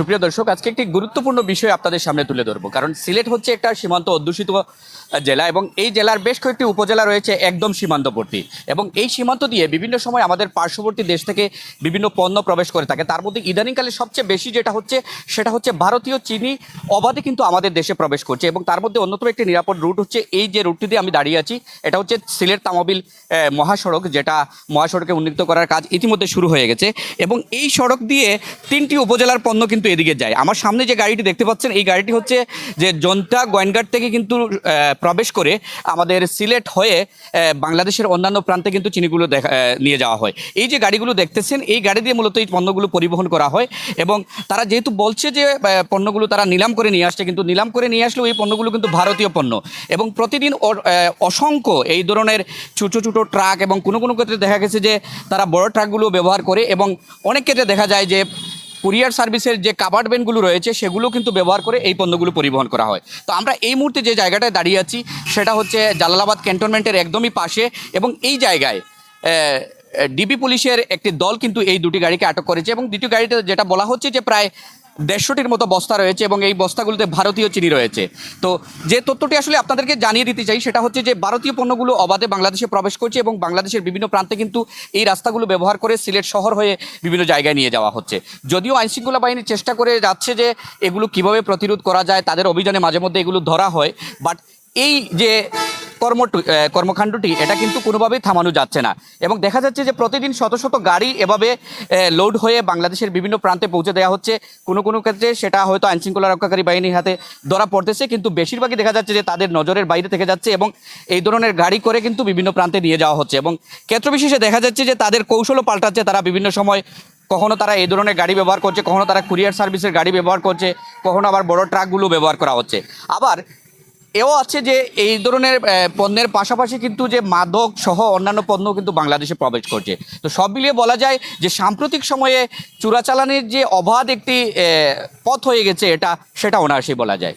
সুপ্রিয় দর্শক, আজকে একটি গুরুত্বপূর্ণ বিষয় আপনাদের সামনে তুলে ধরবো। কারণ সিলেট হচ্ছে একটা সীমান্ত অধ্যুষিত জেলা এবং এই জেলার বেশ কয়েকটি উপজেলা রয়েছে একদম সীমান্তবর্তী এবং এই সীমান্ত দিয়ে বিভিন্ন সময় আমাদের পার্শ্ববর্তী দেশ থেকে বিভিন্ন পণ্য প্রবেশ করে থাকে। তার মধ্যে ইদানিংকালে সবচেয়ে বেশি যেটা হচ্ছে, সেটা হচ্ছে ভারতীয় চিনি অবাধে কিন্তু আমাদের দেশে প্রবেশ করছে এবং তার মধ্যে অন্যতম একটি নিরাপদ রুট হচ্ছে এই যে রুটটি দিয়ে আমি দাঁড়িয়ে আছি, এটা হচ্ছে সিলেট তামাবিল মহাসড়ক যেটা মহাসড়কে উন্নীত করার কাজ ইতিমধ্যে শুরু হয়ে গেছে এবং এই সড়ক দিয়ে তিনটি উপজেলার পণ্য কিন্তু এদিকে যায়। আমার সামনে যে গাড়িটি দেখতে পাচ্ছেন, এই গাড়িটি হচ্ছে যে জনতা গোয়েনঘাট থেকে কিন্তু প্রবেশ করে আমাদের সিলেট হয়ে বাংলাদেশের অন্যান্য প্রান্তে কিন্তু চিনিগুলো দেখা নিয়ে যাওয়া হয়। এই যে গাড়িগুলো দেখতেছেন, এই গাড়ি দিয়ে মূলত এই পণ্যগুলো পরিবহন করা হয় এবং তারা যেহেতু বলছে যে পণ্যগুলো তারা নিলাম করে নিয়ে আসছে, কিন্তু নিলাম করে নিয়ে আসলেও এই পণ্যগুলো কিন্তু ভারতীয় পণ্য এবং প্রতিদিন অসংখ্য এই ধরনের ছোটো ছোটো ট্রাক এবং কোনো কোনো ক্ষেত্রে দেখা গেছে যে তারা বড় ট্রাকগুলো ব্যবহার করে এবং অনেক ক্ষেত্রে দেখা যায় যে কুরিয়ার সার্ভিসের যে কাভার্ড ভ্যানগুলো রয়েছে, সেগুলো কিন্তু ব্যবহার করে এই পণ্যগুলো পরিবহন করা হয়। তো আমরা এই মুহূর্তে যে জায়গাটায় দাঁড়িয়ে আছি, সেটা হচ্ছে জালালাবাদ ক্যান্টনমেন্টের একদমই পাশে এবং এই জায়গায় ডিবি পুলিশের একটি দল কিন্তু এই দুটি গাড়িকে আটক করেছে এবং দ্বিতীয় গাড়িতে যেটা বলা হচ্ছে যে প্রায় দেড়শোটির মতো বস্তা রয়েছে এবং এই বস্তাগুলোতে ভারতীয় চিনি রয়েছে। তো যে তথ্যটি আসলে আপনাদেরকে জানিয়ে দিতে চাই, সেটা হচ্ছে যে ভারতীয় পণ্যগুলো অবাধে বাংলাদেশে প্রবেশ করছে এবং বাংলাদেশের বিভিন্ন প্রান্তে কিন্তু এই রাস্তাগুলো ব্যবহার করে সিলেট শহর হয়ে বিভিন্ন জায়গায় নিয়ে যাওয়া হচ্ছে। যদিও আইনশৃঙ্খলা বাহিনী চেষ্টা করে যাচ্ছে যে এগুলো কীভাবে প্রতিরোধ করা যায়, তাদের অভিযানে মাঝে মধ্যে এগুলো ধরা হয়, বাট এই যে কর্মকাণ্ডটি, এটা কিন্তু কোনোভাবেই থামানো যাচ্ছে না। এবং দেখা যাচ্ছে যে প্রতিদিন শত শত গাড়ি এভাবে লোড হয়ে বাংলাদেশের বিভিন্ন প্রান্তে পৌঁছে দেওয়া হচ্ছে। কোনো কোনো ক্ষেত্রে সেটা হয়তো আইনশৃঙ্খলা রক্ষাকারী বাহিনীর হাতে ধরা পড়তেছে, কিন্তু বেশিরভাগই দেখা যাচ্ছে যে তাদের নজরের বাইরে থেকে যাচ্ছে এবং এই ধরনের গাড়ি করে কিন্তু বিভিন্ন প্রান্তে নিয়ে যাওয়া হচ্ছে। এবং ক্ষেত্রবিশেষে দেখা যাচ্ছে যে তাদের কৌশলও পাল্টাচ্ছে। তারা বিভিন্ন সময় কখনো তারা এই ধরনের গাড়ি ব্যবহার করছে, কখনো তারা কুরিয়ার সার্ভিসের গাড়ি ব্যবহার করছে, কখনো আবার বড় ট্রাকগুলো ব্যবহার করা হচ্ছে। আবার এও আছে যে এই ধরনের পণ্যের পাশাপাশি কিন্তু যে মাদক সহ অন্যান্য পণ্য কিন্তু বাংলাদেশে প্রবেশ করছে। তো সব মিলিয়ে বলা যায় যে সাম্প্রতিক সময়ে চোরাচালানের যে অবাধ একটি পথ হয়ে গেছে এটা, সেটা অনায়াসেই বলা যায়।